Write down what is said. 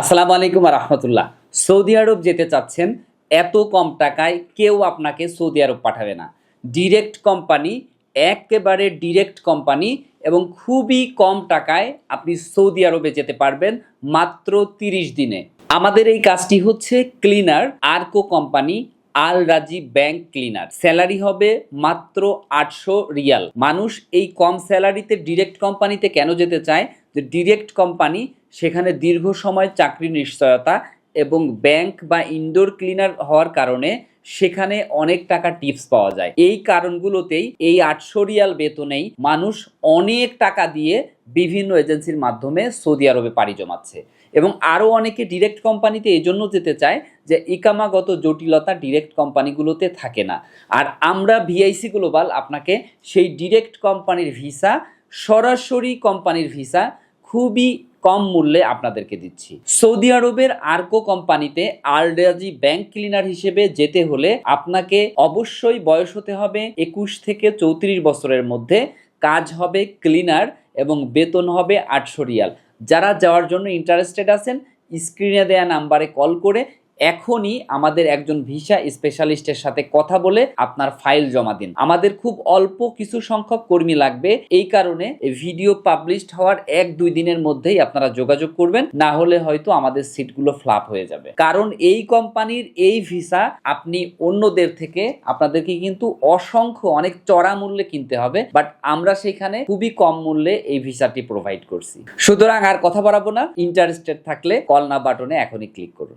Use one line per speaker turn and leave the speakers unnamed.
আসসালামু আলাইকুম আর রহমতুল্লাহ। সৌদি আরব যেতে চাচ্ছেন, এত কম টাকায় কেউ আপনাকে সৌদি আরব পাঠাবে না। ডিরেক্ট কোম্পানি একেবারে ডিরেক্ট কোম্পানি এবং খুবই কম টাকায় আপনি সৌদি আরবে যেতে পারবেন মাত্র তিরিশ দিনে। আমাদের এই কাজটি হচ্ছে ক্লিনার আরকো কোম্পানি আল রাজি ব্যাংক ক্লিনার স্যালারি হবে মাত্র আটশো রিয়াল। মানুষ এই কম স্যালারিতে ডিরেক্ট কোম্পানিতে কেন যেতে চায়? যে ডিরেক্ট কোম্পানি, সেখানে দীর্ঘ সময় চাকরি নিশ্চয়তা এবং ব্যাংক বা ইনডোর ক্লিনার হওয়ার কারণে সেখানে অনেক টাকা টিপস পাওয়া যায়। এই কারণগুলোতেই এই আটশো রিয়াল বেতনেই মানুষ অনেক টাকা দিয়ে বিভিন্ন এজেন্সির মাধ্যমে সৌদি আরবে পাড়ি জমাচ্ছে। এবং আরও অনেকে ডিরেক্ট কোম্পানিতে এই জন্য যেতে চায় যে ইকামাগত জটিলতা ডিরেক্ট কোম্পানিগুলোতে থাকে না। আর আমরা ভিআইসি গ্লোবাল, আপনাকে সেই ডিরেক্ট কোম্পানির ভিসা, সরাসরি কোম্পানির ভিসা খুবই কম মূল্যে আপনাদেরকে দিচ্ছি। সৌদি আরবের আর্কো কোম্পানিতে আলডাজি ব্যাংক ক্লিনার হিসেবে যেতে হলে আপনাকে অবশ্যই বয়স হতে হবে একুশ থেকে চৌত্রিশ বছরের মধ্যে, কাজ হবে ক্লিনার এবং বেতন হবে আটশো রিয়াল। যারা যাওয়ার জন্য ইন্টারেস্টেড আছেন স্ক্রিনে দেয়া নাম্বারে কল করে এখনই আমাদের একজন ভিসা স্পেশালিস্টের সাথে কথা বলে আপনার ফাইল জমা দিন। আমাদের খুব অল্প কিছু সংখ্যক কর্মী লাগবে। এই কারণে ভিডিও পাবলিশড হওয়ার এক দুই দিনের মধ্যেই আপনারা যোগাযোগ করবেন। না হলে হয়তো আমাদের সিটগুলো ফ্লাপ হয়ে যাবে। কারণ এই কোম্পানির এই ভিসা আপনি অন্যদের থেকে আপনাদেরকে কিন্তু অসংখ্য অনেক চড়া মূল্যে কিনতে হবে। বাট আমরা সেখানে খুবই কম মূল্যে এই ভিসাটি প্রোভাইড করছি। সুতরাং আর কথা বাড়াবো না। ইন্টারেস্টেড থাকলে কল না বাটনে এখনই ক্লিক করুন।